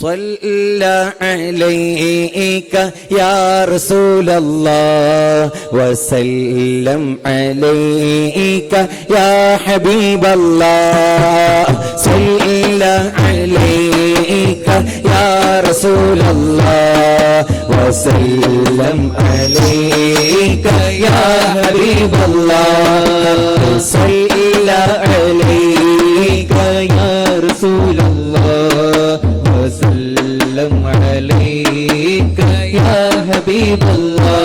صلى عليك يا رسول الله وسلم عليك يا حبيب الله. صلى عليك يا رسول الله وسلم عليك يا حبيب الله. صلى từ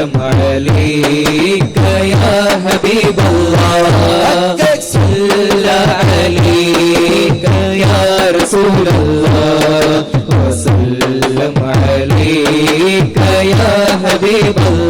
وسلم عليك يا حبيب الله صلى عليك يا رسول الله وسلم عليك يا حبيب الله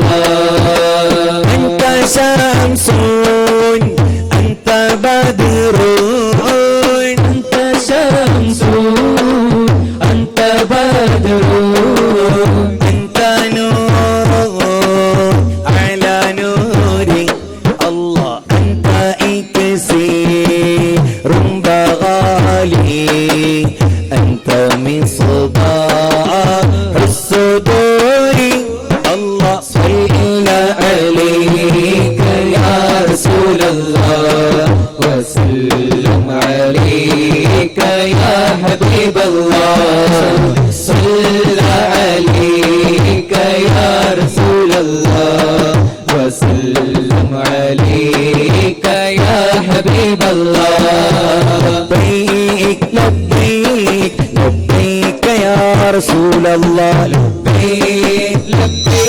الله صلى عليك يا رسول الله وسلم عليك يا حبيب الله صلى عليك يا رسول الله وسلم عليك يا حبيب الله لبيك لبيك لبيك يا رسول الله لبيك لبيك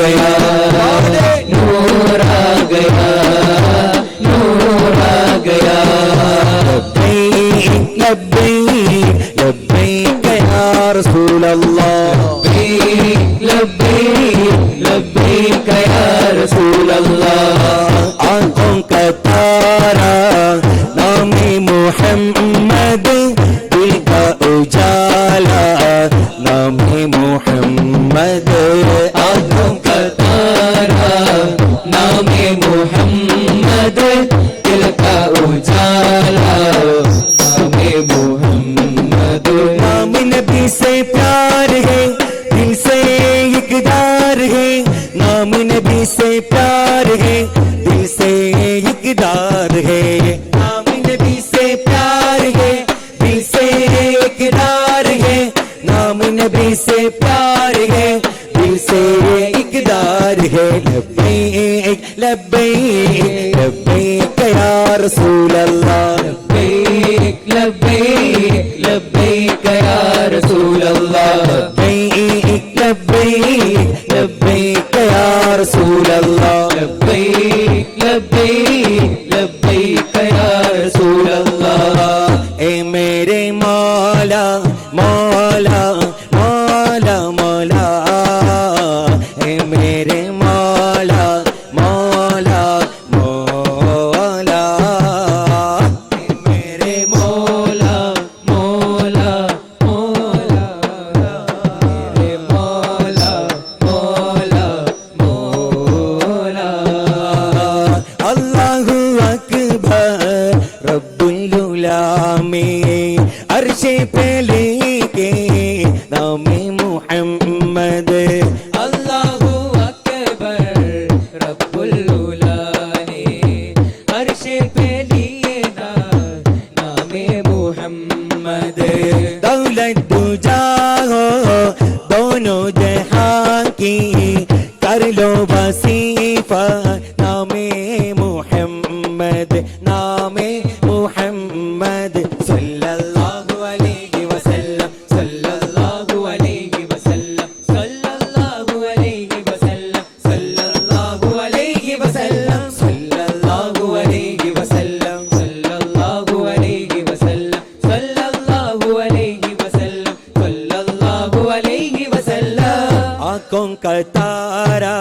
گیا نور آ گیا نور آ گیا لبیک لبیک لبیک یا رسول اللہ لبی لبی لبیک یا رسول اللہ آنکھوں کا تارا نامی محمد प्यार है, दिल से इकदार है। नाम नबी से प्यार है, दिल से इकदार है। नाम नबी से प्यार है, दिल से इकदार है। लब्बैक लब्बैक लब्बैक या रसूल अल्लाह लब्बैक लब्बैक लब्बैक या रसूल अल्लाह लब्बैक लब्बैक लब्बैक या रसूल अल्लाह Mom. മുഹമ്മദ്. അല്ലാഹു അക്ബർ റബ്ബുൽ ഉലാനി അർശ് പേ ലിയേ നാമേ മുഹമ്മദ്. ദൗലത് ദുജാ ഹോ ദോനോ ജഹാൻ കി കർ ലോ വസീഫ നാമേ മുഹമ്മദ് നാമേ অহংকার তারা